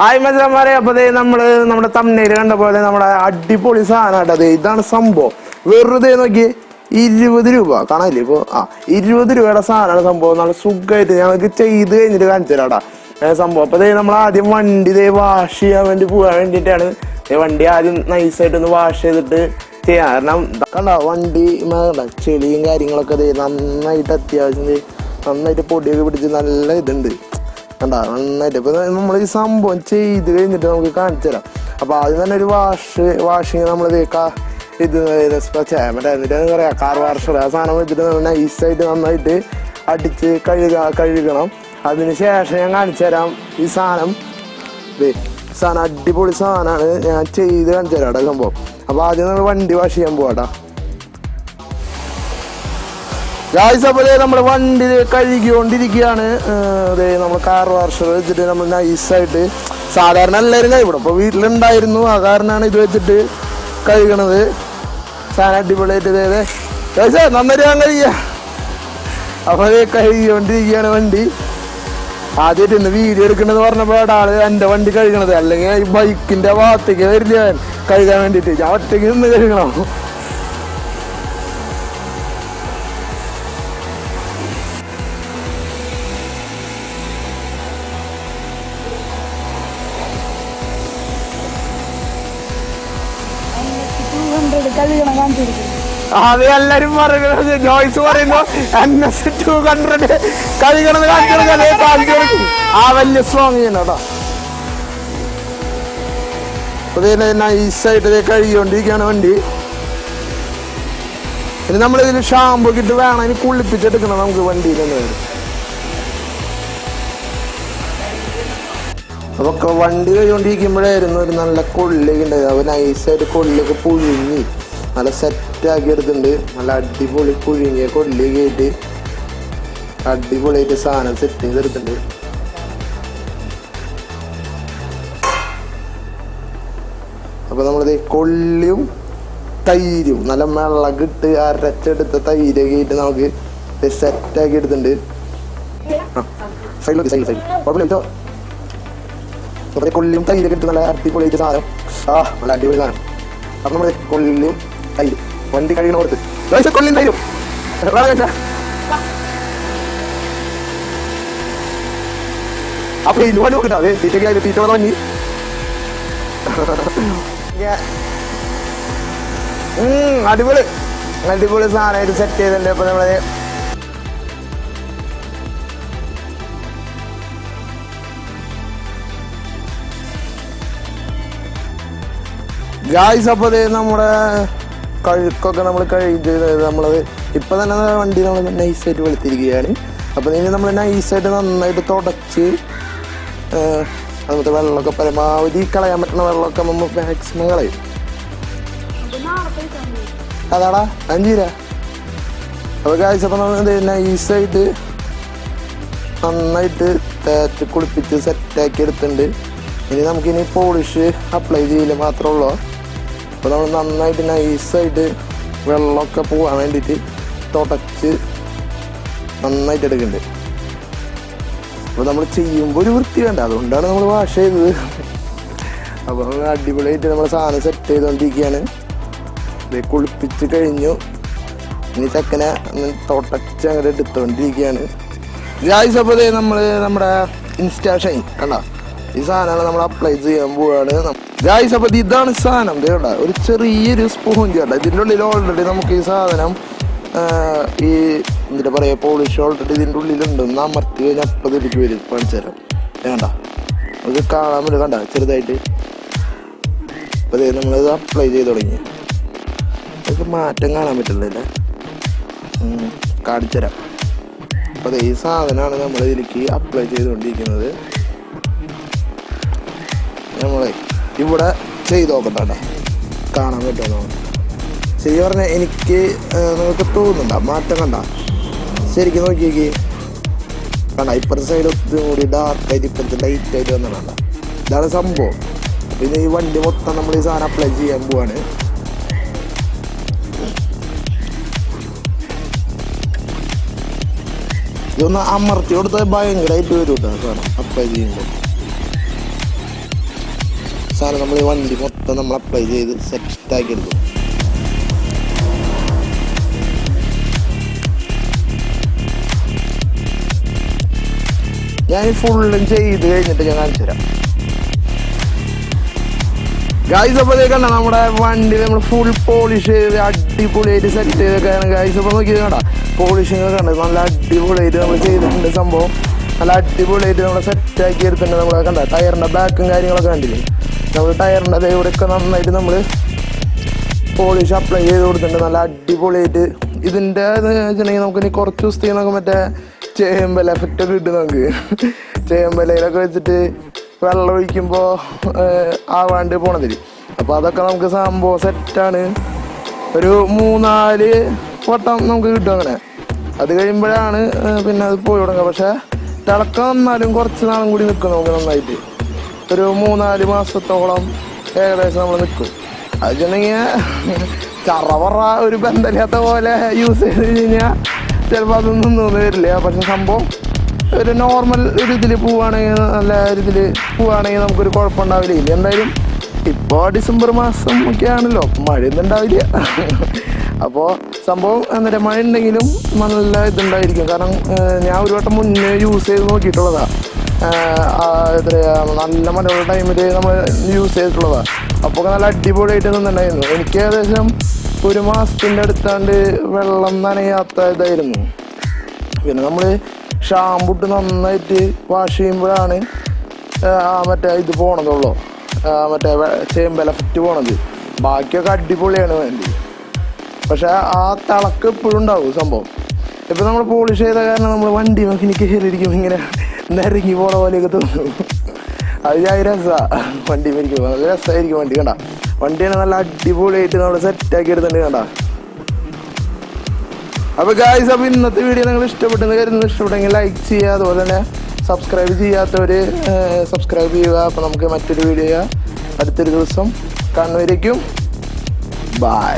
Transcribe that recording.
Hi മജാമാരെ അപ്പൊ ദേ നമ്മൾ നമ്മുടെ തമ്മനയിൽ കണ്ട പോലെ നമ്മുടെ അടിപൊളി സാധനം അതെ ഇതാണ് സംഭവം. വെറുതെ നോക്കി ഇരുപത് രൂപ. കാണാനില്ലേ? ഇപ്പൊ ആ ഇരുപത് രൂപയുടെ സാധനമാണ് സംഭവം. നല്ല സുഖമായിട്ട് ഞങ്ങൾക്ക് ചെയ്ത് കഴിഞ്ഞിട്ട് കാണിച്ചു തരാടാ സംഭവം. അപ്പൊ നമ്മൾ ആദ്യം വണ്ടി ഇതേ വാഷ് ചെയ്യാൻ വേണ്ടി പോകാൻ വേണ്ടിയിട്ടാണ് വണ്ടി ആദ്യം നൈസായിട്ട് ഒന്ന് വാഷ് ചെയ്തിട്ട് ചെയ്യാം. കാരണം കണ്ട വണ്ടി കണ്ട ചെളിയും കാര്യങ്ങളൊക്കെ നന്നായിട്ട് അത്യാവശ്യം നന്നായിട്ട് പൊടിയൊക്കെ പിടിച്ച് നല്ല ഇതുണ്ട്. കണ്ട നന്നായിട്ട്. നമ്മൾ ഈ സംഭവം ചെയ്ത് കഴിഞ്ഞിട്ട് നമുക്ക് കാണിച്ചു തരാം. അപ്പൊ ആദ്യം തന്നെ ഒരു വാഷ് വാഷിങ് നമ്മൾ ഇത് മറ്റേ എന്നിട്ട് പറയാം. കാർ വാഷർ ആ സാധനം വെച്ചിട്ട് നമ്മൾ നൈസായിട്ട് നന്നായിട്ട് അടിച്ച് കഴുക കഴുകണം. അതിന് ശേഷം ഞാൻ കാണിച്ചു തരാം ഈ സാധനം. സാധനം അടിപൊളി സാധനമാണ് ഞാൻ ചെയ്ത് കാണിച്ചു തരാം സംഭവം. അപ്പൊ ആദ്യം നമ്മൾ വണ്ടി വാഷ് ചെയ്യാൻ പോവാട്ടാ അപ്പോൾ നമ്മുടെ വണ്ടി കഴുകിക്കൊണ്ടിരിക്കുകയാണ്. അതെ നമ്മൾ കാർ വാർഷർ വെച്ചിട്ട് നമ്മൾ നൈസായിട്ട് സാധാരണ എല്ലാവരും കഴിവിടും അപ്പോൾ വീട്ടിലുണ്ടായിരുന്നു. ആ കാരണമാണ് ഇത് വെച്ചിട്ട് കഴുകണത്. സാധനം അടിപൊളിയായിട്ട് ഇതേ ഗായ്സ് നന്നായിട്ട് ഞാൻ കഴിയുക അപ്പോൾ അത് കഴുകിക്കൊണ്ടിരിക്കുകയാണ് വണ്ടി. ആദ്യമായിട്ട് ഇന്ന് വീഡിയോ എടുക്കണമെന്ന് പറഞ്ഞപ്പോൾ ആൾ എന്റെ വണ്ടി കഴുകണത്. അല്ലെങ്കിൽ ഈ ബൈക്കിന്റെ ഭാഗത്തേക്ക് വരില്ല. കഴുകാൻ വേണ്ടിയിട്ട്. ഞാൻ ഒറ്റയ്ക്ക് നിന്ന് കഴുകണം. കൊടുക്കും അത് എല്ലാരും പറയുന്നത് ജോയ്സ് പറയുന്നു എൻ എസ് ടു ഹൺഡ്രഡ് കഴിക്കണമെന്ന് കാണിച്ചു കാണിച്ചു ആ വലിയ സ്വാമി ചെയ്യണം കേട്ടോ അതേ നൈസായിട്ട് ഇതേ കഴുകിക്കൊണ്ടിരിക്കുകയാണ് വണ്ടി. ഇനി നമ്മളിതിൽ ഷാമ്പു കിട്ട് ഇട്ട് വേണം ഇനി കുളിപ്പിച്ചെടുക്കണം നമുക്ക് വണ്ടിയിൽ നിന്ന്. അപ്പൊ വണ്ടി കഴിച്ചുകൊണ്ടിരിക്കുമ്പോഴായിരുന്നു ഒരു നല്ല കൊള്ളിയൊക്കെ അവൻ ഐസായിട്ട് നൈസായിട്ട് കൊള്ളിയൊക്കെ പുഴുങ്ങി. നല്ല സെറ്റാക്കി എടുത്തിട്ടുണ്ട് നല്ല അടിപൊളി പുഴുങ്ങിയ കൊള്ളിയൊക്കെ ആയിട്ട് അടിപൊളിയായിട്ട് സാധനം സെറ്റ് ചെയ്തെടുത്തിട്ടുണ്ട്. അപ്പൊ നമ്മളിത് കൊള്ളിയും തൈരും നല്ല മിളകിട്ട് അരച്ചെടുത്ത തൈരൊക്കെ ആയിട്ട് നമുക്ക് സെറ്റാക്കി എടുത്തിട്ടുണ്ട് സൈഡിലോട്ട് സൈഡ് സൈഡ് കൊള്ളിയും തൈരൊക്കെ ഇട്ട് നല്ല അടിപൊളിയായിട്ട് സാധനം. ആ നല്ല അടിപൊളി സാധനം. അപ്പം നമ്മൾ കൊള്ളിയും വണ്ടി കഴിയണ കൊടുത്ത് തൈരും? അപ്പൊ ലോൺ നോക്കട്ടെ അതെ തീറ്റ വന്നി അടിപൊളി. അടിപൊളി സാധനമായിട്ട് സെറ്റ് ചെയ്തിട്ടുണ്ട്. അപ്പൊ നമ്മളെ ഗായ്സ് അപ്പോൾ നമ്മുടെ കഴുക്കൊക്കെ നമ്മൾ കഴുകി നമ്മളത് ഇപ്പം തന്നെ വണ്ടി നമ്മൾ നൈസായിട്ട് വെളുത്തിരിക്കുകയാണ്. അപ്പോൾ ഇനി നമ്മൾ നൈസായിട്ട് നന്നായിട്ട് തുടച്ച് അതുപോലത്തെ വെള്ളമൊക്കെ പരമാവധി കളയാൻ പറ്റുന്ന വെള്ളമൊക്കെ നമ്മൾ മാക്സിമം കളയും. അതാടാ അഞ്ചീര അപ്പോൾ കാഴ്ച അപ്പോൾ നമ്മൾ നൈസായിട്ട് നന്നായിട്ട് തേച്ച് കുളിപ്പിച്ച് സെറ്റാക്കി എടുത്തിട്ടുണ്ട്. ഇനി നമുക്കിനി പോളിഷ് അപ്ലൈ ചെയ്യില്ല മാത്രമേ ഉള്ളൂ. അപ്പോൾ നമ്മൾ നന്നായിട്ട് നൈസായിട്ട് വെള്ളമൊക്കെ പോകാൻ വേണ്ടിയിട്ട് തുടച്ച് നന്നായിട്ട് എടുക്കുന്നുണ്ട് അപ്പോൾ നമ്മൾ ചെയ്യുമ്പോൾ ഒരു വൃത്തി വേണ്ട. അതുകൊണ്ടാണ് നമ്മൾ വാഷ് ചെയ്തത്. അപ്പോൾ അടിപൊളിയായിട്ട് നമ്മൾ സാധനം സെറ്റ് ചെയ്തുകൊണ്ടിരിക്കുകയാണ് ഇത് കുളിപ്പിച്ച് കഴിഞ്ഞു. ഇനി ചക്കനെ തുടച്ച് അങ്ങോട്ട് എടുത്തുകൊണ്ടിരിക്കുകയാണ് ഗായ്സ് അപ്പോൾ നമ്മൾ നമ്മുടെ ഇൻസ്റ്റാഷൻ കണ്ട? ഈ സാധനമാണ് നമ്മൾ അപ്ലൈ ചെയ്യാൻ പോവാണ്. ഗായ്സ് അപ്പം ഇതാണ് സാധനം. കേട്ട ഒരു ചെറിയൊരു സ്പൂഞ്ച് ചേട്ടാ ഇതിന്റെ ഉള്ളിൽ ഓൾറെഡി നമുക്ക് ഈ സാധനം ഈ എന്താ പറയുക പോളിഷ് ഓൾറെഡി ഇതിന്റെ ഉള്ളിലുണ്ട്. ഒന്ന് അമർത്തി കഴിഞ്ഞാൽ അപ്പം തിരിച്ച് വരും. കാണിച്ചു തരാം. വേണ്ട അത് കാണാൻ പറ്റും. കണ്ട? ചെറുതായിട്ട്. അപ്പോൾ നമ്മൾ നമ്മളിത് അപ്ലൈ ചെയ്ത് തുടങ്ങി. അതൊക്കെ മാറ്റം കാണാൻ പറ്റുന്നില്ല കാണിച്ചു തരാം. അപ്പോൾ ഈ സാധനമാണ് നമ്മൾ ഇതിലേക്ക് അപ്ലൈ ചെയ്തുകൊണ്ടിരിക്കുന്നത്. നമ്മളെ ഇവിടെ ചെയ്ത് നോക്കട്ടെ. കാണാൻ പറ്റുമോ? ശരി പറഞ്ഞാൽ എനിക്ക് നിങ്ങൾക്ക് തോന്നുന്നുണ്ട? മാറ്റം കണ്ട? ശരിക്കും നോക്കിയേക്ക് കണ്ട ഇപ്പുറത്തെ സൈഡ് ഒത്തിരി കൂടി ഡാർക്കായിട്ട് ഇപ്പുറത്ത് ലൈറ്റ് ആയിട്ട് വന്നിട്ടുണ്ട്. ഇതാണ് സംഭവം. പിന്നെ ഈ വണ്ടി മൊത്തം നമ്മൾ ഈ സാധനം അപ്ലൈ ചെയ്യാൻ പോവാണ്. ഇതൊന്ന് അമർത്തി കൊടുത്താൽ ഭയങ്കരമായിട്ട് വരും കേട്ടോ സാധനം അപ്ലൈ ചെയ്യുമ്പോൾ. അവസാനം നമ്മൾ ഈ വണ്ടി മൊത്തം നമ്മൾ അപ്ലൈ ചെയ്ത് സെറ്റാക്കി എടുക്കും. ഞാൻ ഫുള്ളും ചെയ്ത് കഴിഞ്ഞിട്ട് ഞാൻ കാണിച്ചു തരാം. ഗായ്സ് അപ്പോൾ കണ്ട? നമ്മുടെ വണ്ടി നമ്മൾ ഫുൾ പോളിഷ് ചെയ്ത് അടിപൊളിയായിട്ട് സെറ്റ് ചെയ്തൊക്കെയാണ് ഗായ്സ് അപ്പോൾ നോക്കിയത് കണ്ട? പോളിഷിങ് കണ്ടത് നല്ല അടിപൊളിയായിട്ട് നമ്മൾ ചെയ്തിട്ടുണ്ട് സംഭവം. നല്ല അടിപൊളിയായിട്ട് നമ്മൾ സെറ്റാക്കി എടുത്തിട്ടുണ്ട് നമ്മൾ കണ്ട? ടയറിന്റെ ബാക്കും കാര്യങ്ങളൊക്കെ കണ്ടില്ലേ? നമ്മൾ ടയറിന്റെ അതേകൂടെയൊക്കെ നന്നായിട്ട് നമ്മൾ പോളിഷ് അപ്ലൈ ചെയ്ത് കൊടുത്തിട്ടുണ്ട്. നല്ല അടിപൊളിയായിട്ട്. ഇതിന്റെ വെച്ചിട്ടുണ്ടെങ്കിൽ നമുക്ക് ഇനി കുറച്ച് ദിവസത്തേക്ക് നമുക്ക് മറ്റേ ചേമ്പല എഫക്റ്റ് ഒക്കെ കിട്ടും നമുക്ക്. ചേമ്പലയിലൊക്കെ വെച്ചിട്ട് വെള്ളം ഒഴിക്കുമ്പോൾ ആവാണ്ട് പോണതിൽ അപ്പോൾ അതൊക്കെ നമുക്ക് സംഭവം സെറ്റാണ് ഒരു മൂന്നാൽ വട്ടം നമുക്ക് കിട്ടും അങ്ങനെ. അത് കഴിയുമ്പോഴാണ് പിന്നെ അത് പോയി തുടങ്ങുക. പക്ഷേ തിളക്കം വന്നാലും കുറച്ച് നാളും കൂടി നിൽക്കും നമുക്ക് നന്നായിട്ട്. ഒരു മൂന്നാൽ മാസത്തോളം ഏകദേശം നമ്മൾ നിൽക്കും അതുണ്ടെങ്കിൽ കറവറ ഒരു ബന്ധമില്ലാത്ത പോലെ യൂസ് ചെയ്ത് കഴിഞ്ഞാൽ ചിലപ്പോൾ അതൊന്നും തോന്നി വരില്ല. പക്ഷെ സംഭവം ഒരു നോർമൽ ഒരു ഇതിൽ പോവുകയാണെങ്കിൽ നല്ല ഒരു ഇതിൽ പോവുകയാണെങ്കിൽ നമുക്കൊരു കുഴപ്പമുണ്ടാവില്ല. ഇല്ല എന്തായാലും ഇപ്പോൾ ഡിസംബർ മാസം ഒക്കെ ആണല്ലോ. മഴയൊന്നും ഉണ്ടാവില്ല. അപ്പോൾ സംഭവം എന്താ മഴ ഉണ്ടെങ്കിലും നല്ല ഇതുണ്ടായിരിക്കും. കാരണം ഞാൻ ഒരു വട്ടം മുന്നേ യൂസ് ചെയ്ത് നോക്കിയിട്ടുള്ളതാണ് എത്രയാ നല്ല മഴയുള്ള ടൈമിൽ നമ്മൾ യൂസ് ചെയ്തിട്ടുള്ളതാണ് അപ്പോൾ നല്ല അടിപൊളിയായിട്ട് നിന്നുണ്ടായിരുന്നു എനിക്ക് ഏകദേശം ഒരു മാസത്തിന്റെ അടുത്താണ്ട് വെള്ളം നനയാത്ത ഇതായിരുന്നു പിന്നെ നമ്മൾ ഷാമ്പുട്ട് നന്നായിട്ട് വാഷ് ചെയ്യുമ്പോഴാണ് മറ്റേ ഇത് പോണതുള്ളൂ. മറ്റേ ചേമ്പല ഫിറ്റ് പോണത്. ബാക്കിയൊക്കെ അടിപൊളിയാണ് വേണ്ടി. പക്ഷേ ആ തിളക്ക് എപ്പോഴും ഉണ്ടാവും സംഭവം. ഇപ്പം നമ്മൾ പോളിഷ് ചെയ്ത കാരണം നമ്മൾ വണ്ടി മെക്കാനിക്ക് കയറിയിരിക്കും ഇങ്ങനെ. നിരങ്ങി പോണ പോലെയൊക്കെ തോന്നും. അത് ഞാൻ രസമാണ് വണ്ടി മേടിക്കും നല്ല രസമായിരിക്കും വണ്ടി കണ്ട? വണ്ടിയാണ് നല്ല അടിപൊളിയായിട്ട് നമ്മൾ സെറ്റാക്കി എടുത്തിട്ടുണ്ട് കണ്ട? അപ്പോൾ ഗായ്സ് അപ്പോൾ ഇന്നത്തെ വീഡിയോ നിങ്ങൾ ഇഷ്ടപ്പെട്ടെന്ന് കരുതുന്നു. ഇഷ്ടപ്പെട്ടെങ്കിൽ ലൈക്ക് ചെയ്യുക അതുപോലെ തന്നെ സബ്സ്ക്രൈബ് ചെയ്യാത്തവർ സബ്സ്ക്രൈബ് ചെയ്യുക. അപ്പോൾ നമുക്ക് മറ്റൊരു വീഡിയോ അടുത്തൊരു ദിവസം കാണുന്നവരേക്കും ബൈ